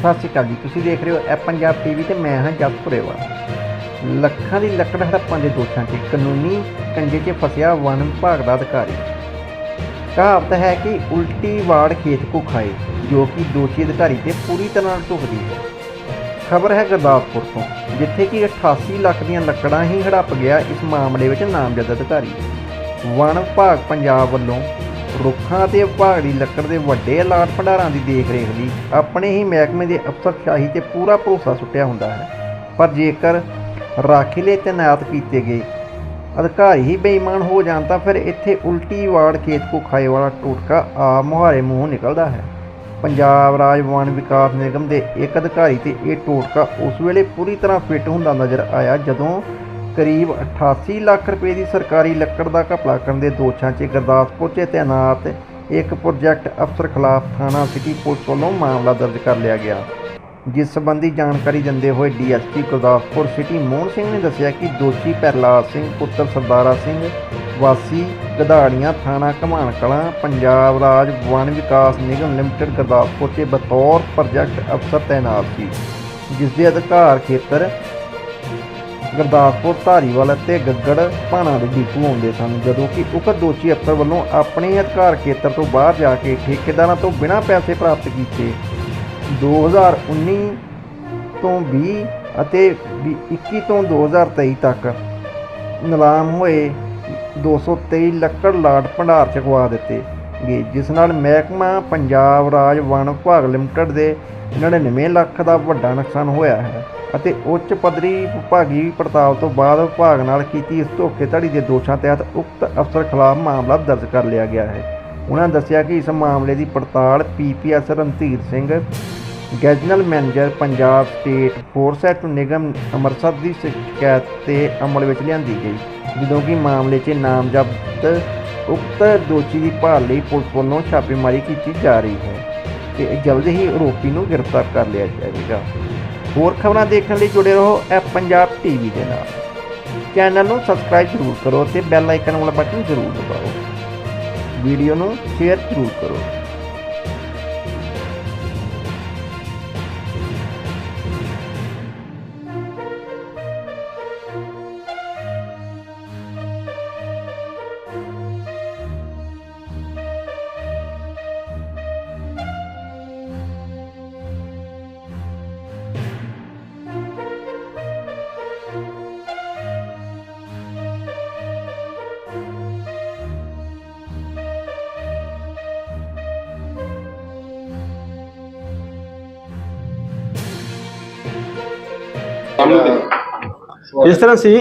ਸਤਿ ਸ਼੍ਰੀ ਅਕਾਲ ਜੀ। ਤੁਸੀਂ ਦੇਖ ਰਹੇ ਹੋ ਐ ਪੰਜਾਬ ਟੀਵੀ ਤੇ ਮੈਂ ਹਾਂ ਜਸ ਲੱਖਾਂ ਦੀ ਲੱਕੜ ਹੜੱਪਾਂ ਦੇ ਦੋਸ਼ਾਂ 'ਚ ਕਾਨੂੰਨੀ ਕੰਜੇ 'ਚ ਫਸਿਆ ਵਨ ਵਿਭਾਗ ਦਾ ਅਧਿਕਾਰੀ। ਕਹਾਵਤ ਹੈ ਕਿ ਉਲਟੀ ਵਾੜ ਖੇਤ ਕੋ ਖਾਏ, ਜੋ ਕਿ ਦੋਸ਼ੀ ਅਧਿਕਾਰੀ ਤੇ ਪੂਰੀ ਤਰ੍ਹਾਂ ਢੁਕਦੀ ਹੈ। ਖਬਰ ਹੈ ਗੁਰਦਾਸਪੁਰ ਤੋਂ, ਜਿੱਥੇ ਕਿ 88 ਲੱਖ ਦੀਆਂ ਲੱਕੜਾਂ ਹੀ ਹੜੱਪ ਗਿਆ ਇਸ ਮਾਮਲੇ ਵਿੱਚ ਨਾਮਜ਼ਦ ਅਧਿਕਾਰੀ। ਵਣ ਵਿਭਾਗ ਪੰਜਾਬ ਵੱਲੋਂ ਰੁੱਖਾਂ ਤੇ ਵਿਭਾਗ ਲੱਕੜ ਦੇ ਵੱਡੇ ਅਲਾਟ ਭੰਡਾਰਾਂ ਦੀ ਦੇਖਰੇਖ ਲਈ ਆਪਣੇ ਹੀ ਮਹਿਕਮੇ ਦੇ ਅਫਸਰਸ਼ਾਹੀ ਤੇ ਪੂਰਾ ਭਰੋਸਾ ਸੁੱਟਿਆ ਹੁੰਦਾ ਹੈ। ਪਰ ਜੇਕਰ ਰਾਖੀ ਤੈਨਾਤ ਕੀਤੇ ਗਏ, ਅਧਿਕਾਰੀ ਹੀ ਬੇਈਮਾਨ ਹੋ ਜਾਣ ਤਾਂ ਫਿਰ ਇੱਥੇ ਉਲਟੀ ਵਾੜ ਖੇਤ ਕੋ ਖਾਏ ਵਾਲਾ ਟੋਟਕਾ ਆ ਮੁਹਾਰੇ ਮੂੰਹ ਨਿਕਲਦਾ ਹੈ। ਪੰਜਾਬ ਰਾਜ ਵਣ ਵਿਕਾਸ ਨਿਗਮ ਦੇ ਇੱਕ ਅਧਿਕਾਰੀ ਤੇ ਇਹ ਟੋਟਕਾ ਉਸ ਵੇਲੇ ਪੂਰੀ ਤਰ੍ਹਾਂ ਫਿੱਟ ਹੁੰਦਾ ਨਜ਼ਰ ਆਇਆ ਜਦੋਂ ਕਰੀਬ 88 ਲੱਖ ਰੁਪਏ ਦੀ ਸਰਕਾਰੀ ਲੱਕੜ ਦਾ ਘਪਲਾ ਕਰਨ ਦੇ ਦੋਸ਼ਾਂ 'ਚ ਗੁਰਦਾਸਪੁਰ 'ਚ ਤੈਨਾਤ ਇੱਕ ਪ੍ਰੋਜੈਕਟ ਅਫਸਰ ਖਿਲਾਫ ਥਾਣਾ ਸਿਟੀ ਪੁਲਿਸ ਵੱਲੋਂ ਮਾਮਲਾ ਦਰਜ ਕਰ ਲਿਆ ਗਿਆ। ਜਿਸ ਸੰਬੰਧੀ ਜਾਣਕਾਰੀ ਦਿੰਦੇ ਹੋਏ ਡੀਐਸਪੀ ਗੁਰਦਾਸਪੁਰ ਸਿਟੀ ਮੋਹਨ ਸਿੰਘ ਨੇ ਦੱਸਿਆ ਕਿ ਦੋਸ਼ੀ ਪ੍ਰਹਲਾਦ ਸਿੰਘ, ਪੁੱਤਰ ਸਰਦਾਰਾ ਸਿੰਘ, ਵਾਸੀ ਗਧਾੜੀਆਂ ਥਾਣਾ ਘਮਾਣ ਕਲਾਂ ਪੰਜਾਬ ਰਾਜ ਵਣ ਵਿਕਾਸ ਨਿਗਮ ਲਿਮਟਿਡ ਗੁਰਦਾਸਪੁਰ 'ਚ ਬਤੌਰ ਪ੍ਰੋਜੈਕਟ ਅਫਸਰ ਤੈਨਾਤ ਸੀ। ਜਿਸ ਦੇ ਅਧਿਕਾਰ ਖੇਤਰ ਗੁਰਦਾਸਪੁਰ, ਧਾਰੀਵਾਲ ਅਤੇ ਗੱਗੜ ਭਾਣਾ ਦੇ ਡਿਪੂ ਆਉਂਦੇ ਸਨ। ਜਦੋਂ ਕਿ ਉਕਤ ਦੋਸ਼ੀ ਅਫਸਰ ਵੱਲੋਂ ਆਪਣੇ ਅਧਿਕਾਰ ਖੇਤਰ ਤੋਂ ਬਾਹਰ ਜਾ ਕੇ ਠੇਕੇਦਾਰਾਂ ਤੋਂ ਬਿਨਾਂ ਪੈਸੇ ਪ੍ਰਾਪਤ ਕੀਤੇ। 2019 ਤੋਂ 20 ਅਤੇ ਵੀ 21 ਤੋਂ 2023 ਤੱਕ ਨਿਲਾਮ ਹੋਏ 223 ਲੱਕੜ ਲਾਟ ਭੰਡਾਰ ਚਕਵਾ ਦਿੱਤੇ ਗਏ, ਜਿਸ ਨਾਲ ਮਹਿਕਮਾ ਪੰਜਾਬ ਰਾਜ ਵਣ ਵਿਭਾਗ ਲਿਮਟਿਡ ਦੇ 99 ਲੱਖ ਦਾ ਵੱਡਾ ਨੁਕਸਾਨ ਹੋਇਆ ਹੈ। ਅਤੇ ਉੱਚ ਪੱਧਰੀ ਵਿਭਾਗੀ ਪੜਤਾਲ ਤੋਂ ਬਾਅਦ ਵਿਭਾਗ ਨਾਲ ਕੀਤੀ ਇਸ ਧੋਖੇਧੜੀ ਦੇ ਦੋਸ਼ਾਂ ਤਹਿਤ ਉਕਤ ਅਫਸਰ ਖਿਲਾਫ ਮਾਮਲਾ ਦਰਜ ਕਰ ਲਿਆ ਗਿਆ ਹੈ। ਉਹਨਾਂ ਦੱਸਿਆ ਕਿ ਇਸ ਮਾਮਲੇ ਦੀ ਪੜਤਾਲ PPS Randhir Singh, general manager Punjab state forest ਨਿਗਮ ਅੰਮ੍ਰਿਤਸਰ ਦੀ ਸ਼ਿਕਾਇਤ ਤੇ ਅਮਲ ਵਿੱਚ ਲਿਆਂਦੀ ਗਈ, ਜਦੋਂ ਕਿ ਮਾਮਲੇ 'ਚ ਨਾਮਜ਼ਦ ਉਕਤ ਦੋਸ਼ੀ ਦੀ ਭਾਲ ਲਈ ਪੁਲਿਸ ਵੱਲੋਂ ਛਾਪੇਮਾਰੀ ਕੀਤੀ ਜਾ ਰਹੀ ਹੈ ਤੇ ਜਲਦ ਹੀ ਆਰੋਪੀ ਨੂੰ ਗ੍ਰਿਫਤਾਰ ਕਰ ਲਿਆ ਜਾਵੇਗਾ। ਹੋਰ ਖਬਰਾਂ ਦੇਖਣ ਲਈ ਜੁੜੇ ਰਹੋ ਐ ਪੰਜਾਬ ਟੀਵੀ ਦੇ ਨਾਲ। ਚੈਨਲ ਨੂੰ ਸਬਸਕ੍ਰਾਈਬ ਜ਼ਰੂਰ ਕਰੋ ਤੇ ਬੈਲ ਆਈਕਨ ਵਾਲਾ ਬਟਨ ਜ਼ਰੂਰ ਦਬਾਓ। ਵੀਡੀਓ ਨੂੰ ਸ਼ੇਅਰ ਜ਼ਰੂਰ ਕਰੋ। ਇਸ ਤਰ੍ਹਾਂ ਸੀ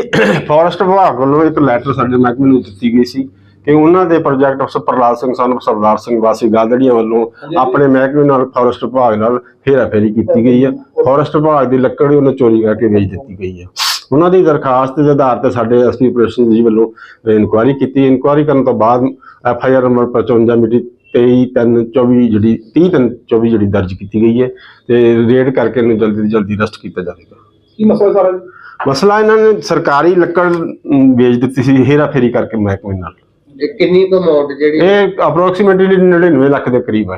ਫੋਰੈਸਟ ਵਿਭਾਗ ਵੱਲੋਂ ਇੱਕ ਲੈਟਰ ਸਾਡੇ ਮਹਿਕਮੇ ਨੂੰ ਦਿੱਤੀ ਗਈ ਸੀ ਕਿ ਉਹਨਾਂ ਦੇ ਪ੍ਰੋਜੈਕਟ ਅਫਸਰ ਪ੍ਰਲਾਦ ਸਿੰਘ ਸਾਨੂੰ ਸਰਦਾਰ ਸਿੰਘ ਵਾਸੀ ਗਾਦੜੀਆਂ ਵੱਲੋਂ ਆਪਣੇ ਮਹਿਕਮੇ ਨਾਲ ਫੋਰੈਸਟ ਵਿਭਾਗ ਨਾਲ ਹੇਰਾਫੇਰੀ ਕੀਤੀ ਗਈ ਹੈ। ਫੋਰੈਸਟ ਵਿਭਾਗ ਦੀ ਲੱਕੜ ਉਹਨਾਂ ਚੋਰੀ ਕਰਕੇ ਵੇਚ ਦਿੱਤੀ ਗਈ ਹੈ। ਉਹਨਾਂ ਦੀ ਦਰਖਾਸਤ ਦੇ ਆਧਾਰ ਤੇ ਸਾਡੇ ਐਸਪੀ ਆਪਰੇਸ਼ਨ ਜੀ ਵੱਲੋਂ ਇਨਕੁਆਇਰੀ ਕੀਤੀ। ਇਨਕੁਆਇਰੀ ਕਰਨ ਤੋਂ ਬਾਅਦ ਐਫ ਆਈ ਆਰ ਨੰਬਰ 55 ਮਿਤੀ 23 3 24 ਜਿਹੜੀ 30 3 24 ਜਿਹੜੀ ਦਰਜ ਕੀਤੀ ਗਈ ਹੈ ਤੇ ਰੇਡ ਕਰਕੇ ਇਹਨੂੰ ਜਲਦੀ ਤੋਂ ਜਲਦੀ ਅਰੈਸਟ ਕੀਤਾ ਜਾਵੇਗਾ। ਕੀ ਮਸਲਾ ਸਾਰਾ? ਜੀ? ਮਸਲਾ ਇਹਨਾਂ ਨੇ ਸਰਕਾਰੀ ਲੱਕੜ ਅਮ, ਵੇਚ ਦਿੱਤੀ ਸੀ ਹੇਰਾ ਫੇਰੀ ਕਰਕੇ ਮਹਿਕਮੇ ਨਾਲ। ਇਹ ਕਿੰਨੀ ਕੁ ਅਮਾਉਂਟ ਜਿਹੜੀ ਇਹ ਅਪਰੋਕਸੀਮੇਟਲੀ 99 ਲੱਖ ਦੇ ਕਰੀਬ ਹੈ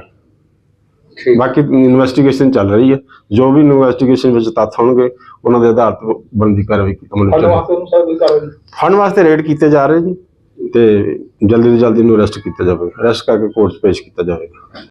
ਠੀਕ। ਬਾਕੀ ਇਨਵੈਸਟੀਗੇਸ਼ਨ ਚੱਲ ਰਹੀ ਹੈ। ਜੋ ਵੀ ਇਨਵੈਸਟੀਗੇਸ਼ਨ ਵਿੱਚ ਤੱਥ ਹੋਣਗੇ ਉਹਨਾਂ ਦੇ ਆਧਾਰ ਤੇ ਬਣਦੀ ਕਾਰਵਾਈ ਅਮਲ ਵਿੱਚ ਫੰਡ ਲਿਆਂਦੀ। ਵਾਸਤੇ ਉਹਨੂੰ ਸਰ ਵੀ ਕਰ ਫੰਡ ਵਾਸਤੇ ਰੇਡ ਕੀਤੇ ਜਾ ਰਹੇ ਜੀ ਤੇ ਜਲਦੀ ਤੋਂ ਜਲਦੀ ਇਹਨੂੰ ਅਰੈਸਟ ਕੀਤਾ ਜਾਵੇਗਾ। ਅਰੈਸਟ ਕਰਕੇ ਕੋਰਟ 'ਚ ਪੇਸ਼ ਕੀਤਾ ਜਾਵੇਗਾ।